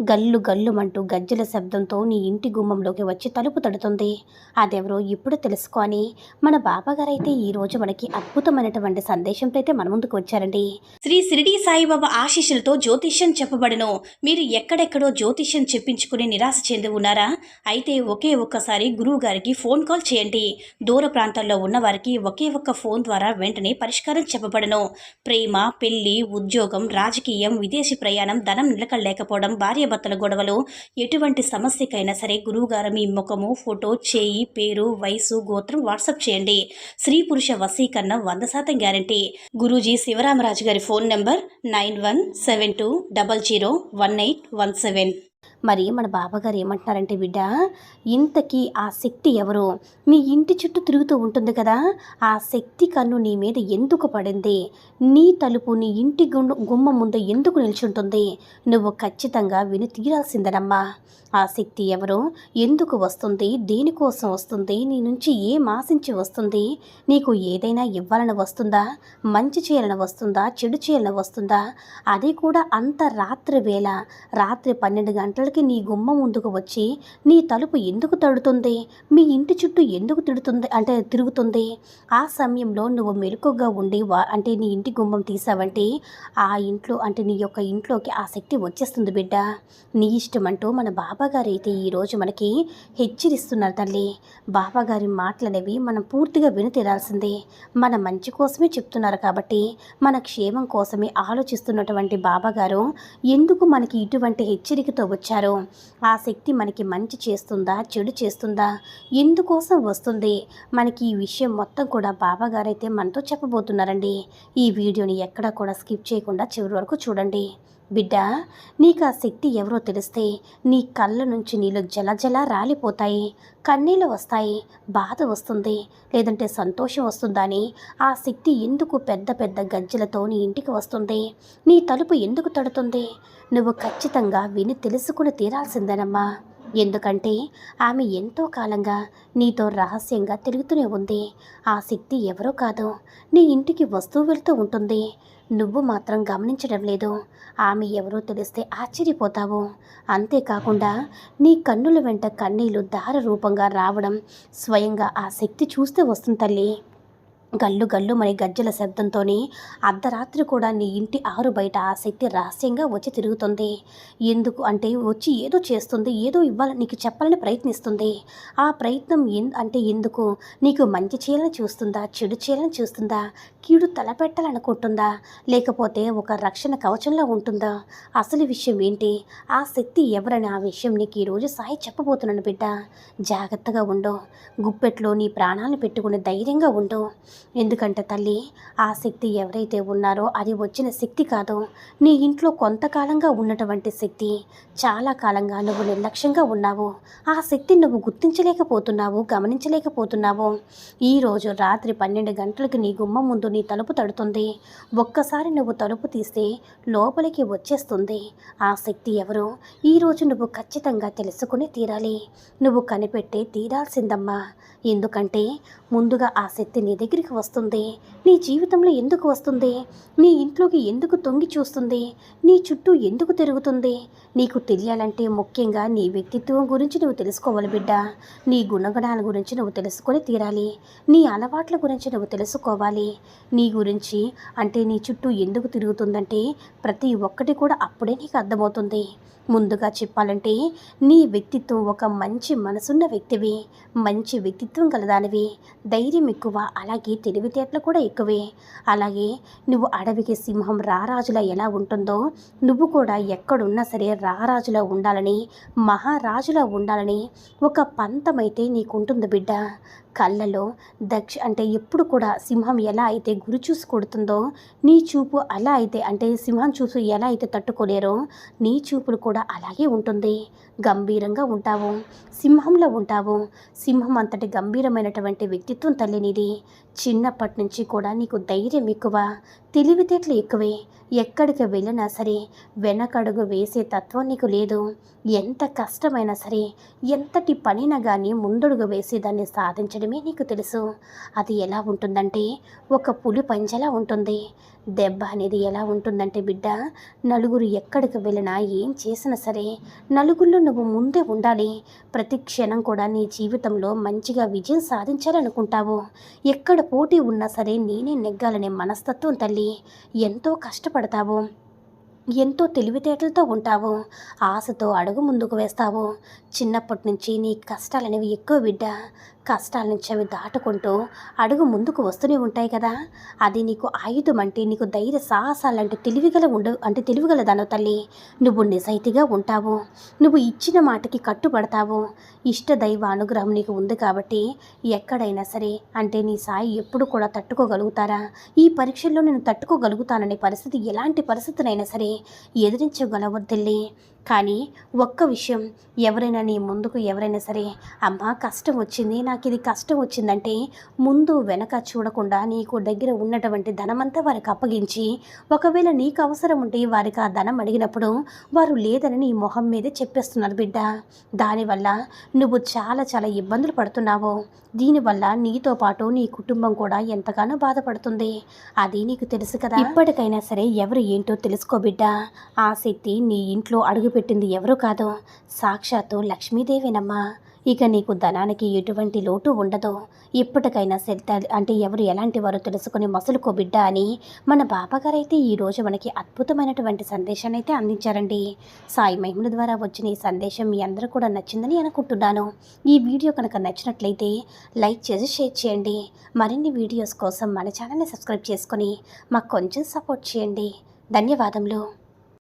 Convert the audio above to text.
గల్లు గల్లుమంటూ గజ్జల శబ్దంతో నీ ఇంటి గుమ్మంలోకి వచ్చి తలుపు తడుతుంది. అదెవరో ఇప్పుడు తెలుసుకొని మన బాబాగారైతే ఈరోజు మనకి అద్భుతమైనటువంటి సందేశంతో అయితే మన ముందుకు వచ్చారండి. శ్రీ షిరిడి సాయిబాబా ఆశీస్సులతో జ్యోతిష్యం చెప్పబడను. మీరు ఎక్కడెక్కడో జ్యోతిష్యం చెప్పించుకుని నిరాశ చెంది ఉన్నారా? అయితే ఒకే ఒక్కసారి గురువు గారికి ఫోన్ కాల్ చేయండి. దూర ప్రాంతాల్లో ఉన్న వారికి ఒకే ఒక్క ఫోన్ ద్వారా వెంటనే పరిష్కారం చెప్పబడను. ప్రేమ పెళ్ళి ఉద్యోగం రాజకీయం విదేశీ ప్రయాణం ధనం నిలకడలేకపోవడం భార్యభర్తల గొడవలు ఎటువంటి సమస్యకైనా సరే గురువుగారు మీ ముఖము ఫోటో చేయి పేరు వయసు గోత్రం వాట్సాప్ చేయండి. స్త్రీ పురుష వశీకరణ వంద శాతం గ్యారంటీ. గురూజీ శివరామరాజు గారి phone number nine one seven two double zero one eight one seven. మరి మన బాబాగారు ఏమంటున్నారంటే బిడ్డ ఇంతకీ ఆ శక్తి ఎవరు? నీ ఇంటి చుట్టూ తిరుగుతూ ఉంటుంది కదా ఆ శక్తి కన్ను నీ మీద ఎందుకు పడింది? నీ తలుపు నీ ఇంటి గుండు గుమ్మ ముందు ఎందుకు నిల్చుంటుంది? నువ్వు ఖచ్చితంగా విని తీరాల్సిందనమ్మా. ఆ శక్తి ఎవరు? ఎందుకు వస్తుంది? దేనికోసం వస్తుంది? నీ నుంచి ఏం ఆశించి వస్తుంది? నీకు ఏదైనా ఇవ్వాలని వస్తుందా? మంచి చేయాలని వస్తుందా? చెడు చేయాలని వస్తుందా? అది కూడా అంత రాత్రి వేళ రాత్రి పన్నెండు గంటలకి నీ గుమ్మ ముందుకు వచ్చి నీ తలుపు ఎందుకు తడుతుంది? మీ ఇంటి చుట్టూ ఎందుకు తిడుతుంది అంటే తిరుగుతుంది? ఆ సమయంలో నువ్వు మెరుకుగా ఉండి వా అంటే నీ ఇంటి గుమ్మం తీసావంటే ఆ ఇంట్లో అంటే నీ యొక్క ఇంట్లోకి ఆ శక్తి వచ్చేస్తుంది బిడ్డ. నీ ఇష్టం అంటూ మన బాబాగారు అయితే ఈరోజు మనకి హెచ్చరిస్తున్నారు తల్లి. బాబాగారి మాటలనేవి మనం పూర్తిగా విని తీరాల్సిందే. మన మంచి కోసమే చెప్తున్నారు కాబట్టి మన క్షేమం కోసమే ఆలోచిస్తున్నటువంటి బాబాగారు ఎందుకు మనకి ఇటువంటి హెచ్చరికతో వచ్చారు. ఆ శక్తి మనకి మంచి చేస్తుందా చెడు చేస్తుందా? ఎందుకోసం వస్తుంది? మనకి ఈ విషయం మొత్తం కూడా బాబాగారు మనతో చెప్పబోతున్నారండి. ఈ వీడియోని ఎక్కడా కూడా స్కిప్ చేయకుండా చివరి వరకు చూడండి. బిడ్డ నీకు ఆ శక్తి ఎవరో తెలిస్తే నీ కళ్ళ నుంచి నీళ్ళు జలజల రాలిపోతాయి. కన్నీళ్ళు వస్తాయి బాధ వస్తుంది. లేదంటే సంతోషం వస్తుందని ఆ శక్తి ఎందుకు పెద్ద పెద్ద గజ్జలతో నీ ఇంటికి వస్తుంది? నీ తలుపు ఎందుకు తడుతుంది? నువ్వు ఖచ్చితంగా విని తెలుసుకుని తీరాల్సిందేనమ్మా. ఎందుకంటే ఆమె ఎంతో కాలంగా నీతో రహస్యంగా తిరుగుతూనే ఉంది. ఆ శక్తి ఎవరో కాదు. నీ ఇంటికి వస్తూ వెళ్తూ ఉంటుంది. నువ్వు మాత్రం గమనించడం లేదు. ఆమె ఎవరో తెలిస్తే ఆశ్చర్యపోతావు. అంతేకాకుండా నీ కన్నుల వెంట కన్నీళ్ళు దార రూపంగా రావడం స్వయంగా ఆ శక్తి చూస్తే వస్తుంది తల్లి. గల్లు గల్లు మరి గజ్జల శబ్దంతో అర్ధరాత్రి కూడా నీ ఇంటి ఆరు బయట ఆ శక్తి రహస్యంగా వచ్చి తిరుగుతుంది. ఎందుకు అంటే వచ్చి ఏదో చేస్తుంది ఏదో ఇవ్వాలని నీకు చెప్పాలని ప్రయత్నిస్తుంది. ఆ ప్రయత్నం ఎన్ అంటే ఎందుకు? నీకు మంచి చేయాలని చూస్తుందా చెడు చేయాలని చూస్తుందా? కీడు తలపెట్టాలనుకుంటుందా? లేకపోతే ఒక రక్షణ కవచంలో ఉంటుందా? అసలు విషయం ఏంటి? ఆ శక్తి ఎవరని ఆ విషయం నీకు ఈరోజు సాయి చెప్పబోతున్నాను బిడ్డ. జాగ్రత్తగా ఉండు. గుప్పెట్లో నీ ప్రాణాలను పెట్టుకుని ధైర్యంగా ఉండు. ఎందుకంటే తల్లి ఆ శక్తి ఎవరైతే ఉన్నారో అది వచ్చిన శక్తి కాదు. నీ ఇంట్లో కొంతకాలంగా ఉన్నటువంటి శక్తి చాలా కాలంగా నువ్వు నిర్లక్ష్యంగా ఉన్నావు. ఆ శక్తిని నువ్వు గుర్తించలేకపోతున్నావు గమనించలేకపోతున్నావు. ఈరోజు రాత్రి పన్నెండు గంటలకు నీ గుమ్మం ముందు నీ తలుపు తడుతుంది. ఒక్కసారి నువ్వు తలుపు తీస్తే లోపలికి వచ్చేస్తుంది. ఆ శక్తి ఎవరు? ఈరోజు నువ్వు ఖచ్చితంగా తెలుసుకుని తీరాలి. నువ్వు కనిపెట్టే తీరాల్సిందమ్మా. ఎందుకంటే ముందుగా ఆ శక్తి నీ దగ్గరికి వస్తుంది. నీ జీవితంలో ఎందుకు వస్తుంది? నీ ఇంట్లోకి ఎందుకు తొంగి చూస్తుంది? నీ చుట్టూ ఎందుకు తిరుగుతుంది? నీకు తెలియాలంటే ముఖ్యంగా నీ వ్యక్తిత్వం గురించి నువ్వు తెలుసుకోవాలి బిడ్డ. నీ గుణగణాల గురించి నువ్వు తెలుసుకొని తీరాలి. నీ అలవాట్ల గురించి నువ్వు తెలుసుకోవాలి. నీ గురించి అంటే నీ చుట్టూ ఎందుకు తిరుగుతుందంటే ప్రతి ఒక్కటి కూడా అప్పుడే నీకు అర్థమవుతుంది. ముందుగా చెప్పాలంటే నీ వ్యక్తిత్వం ఒక మంచి మనసున్న వ్యక్తివి మంచి వ్యక్తిత్వం కలదానివి ధైర్యం ఎక్కువ అలాగే తెలివితేటలు కూడా ఎక్కువే. అలాగే నువ్వు అడవికి సింహం రారాజులా ఎలా ఉంటుందో నువ్వు కూడా ఎక్కడున్నా సరే రారాజులా ఉండాలని మహారాజులా ఉండాలని ఒక పంతమైతే నీకుంటుంది బిడ్డ. కళ్ళలో దక్ష అంటే ఎప్పుడు కూడా సింహం ఎలా అయితే గురి చూసి కొడుతుందో నీ చూపు అలా అయితే అంటే సింహం చూపు ఎలా అయితే తట్టుకోలేరో నీ చూపులు కూడా అలాగే ఉంటుంది. గంభీరంగా ఉంటావు. సింహంలో ఉంటావు. సింహం అంతటి గంభీరమైనటువంటి వ్యక్తిత్వం తల్లినిది. చిన్నప్పటి నుంచి కూడా నీకు ధైర్యం ఎక్కువ. తెలివితేటలు ఎక్కువే. ఎక్కడికి వెళ్ళినా సరే వెనకడుగు వేసే తత్వం నీకు లేదు. ఎంత కష్టమైనా సరే ఎంతటి పనినా కానీ ముందడుగు వేసి దాన్ని సాధించడమే నీకు తెలుసు. అది ఎలా ఉంటుందంటే ఒక పులి పంజలా ఉంటుంది. దెబ్బ అనేది ఎలా ఉంటుందంటే బిడ్డ నలుగురు ఎక్కడికి వెళ్ళినా ఏం చేసినా సరే నలుగురిలో నువ్వు ముందే ఉండాలి. ప్రతి క్షణం కూడా నీ జీవితంలో మంచిగా విజయం సాధించాలనుకుంటావు. ఎక్కడ పోటీ ఉన్నా సరే నేనే నెగ్గాలనే మనస్తత్వం తల్లి. ఎంతో కష్టపడతావు. ఎంతో తెలివితేటలతో ఉంటావు. ఆశతో అడుగు ముందుకు వేస్తావు. చిన్నప్పటి నుంచి నీ కష్టాలనేవి ఎక్కువ బిడ్డ. కష్టాల నుంచి అవి దాటుకుంటూ అడుగు ముందుకు వస్తూనే ఉంటాయి కదా. అది నీకు ఆయుధం అంటే నీకు ధైర్య సాహసాలంటే తెలివిగల ఉండ అంటే తెలివిగలదాను తల్లి. నువ్వు నిజాయితీగా ఉంటావు. నువ్వు ఇచ్చిన మాటకి కట్టుబడతావు. ఇష్ట దైవ అనుగ్రహం నీకు ఉంది కాబట్టి ఎక్కడైనా సరే అంటే నీ సాయి ఎప్పుడు కూడా తట్టుకోగలుగుతారా? ఈ పరీక్షల్లో నేను తట్టుకోగలుగుతాననే పరిస్థితి ఎలాంటి పరిస్థితినైనా సరే ఎదిరించగలవద్దిల్లి కానీ ఒక్క విషయం ఎవరైనా నీ ముందుకు ఎవరైనా సరే అమ్మ కష్టం వచ్చింది నాకు ఇది కష్టం వచ్చిందంటే ముందు వెనక చూడకుండా నీకు దగ్గర ఉన్నటువంటి ధనమంతా వారికి అప్పగించి ఒకవేళ నీకు అవసరం ఉంటే వారికి ఆ ధనం అడిగినప్పుడు వారు లేదని నీ మొహం మీదే చెప్పేస్తున్నారు బిడ్డ. దానివల్ల నువ్వు చాలా చాలా ఇబ్బందులు పడుతున్నావు. దీనివల్ల నీతో పాటు నీ కుటుంబం కూడా ఎంతగానో బాధపడుతుంది. అది నీకు తెలుసు కదా. ఇప్పటికైనా సరే ఎవరు ఏంటో తెలుసుకో బిడ్డ. ఆ శక్తి నీ ఇంట్లో అడుగు పెట్టింది ఎవరు కాదు. సాక్షాత్తు లక్ష్మీదేవేనమ్మా. ఇక నీకు ధనానికి ఎటువంటి లోటు ఉండదు. ఇప్పటికైనా సెల్త అంటే ఎవరు ఎలాంటి వారో తెలుసుకుని మసులుకో బిడ్డ అని మన బాబాగారు అయితే ఈరోజు మనకి అద్భుతమైనటువంటి సందేశాన్ని అయితే అందించారండి. సాయి మహిమల ద్వారా వచ్చిన ఈ సందేశం మీ అందరూ కూడా నచ్చిందని అనుకుంటున్నాను. ఈ వీడియో కనుక నచ్చినట్లయితే లైక్ చేసి షేర్ చేయండి. మరిన్ని వీడియోస్ కోసం మన ఛానల్ని సబ్స్క్రైబ్ చేసుకొని మాకు కొంచెం సపోర్ట్ చేయండి. ధన్యవాదములు.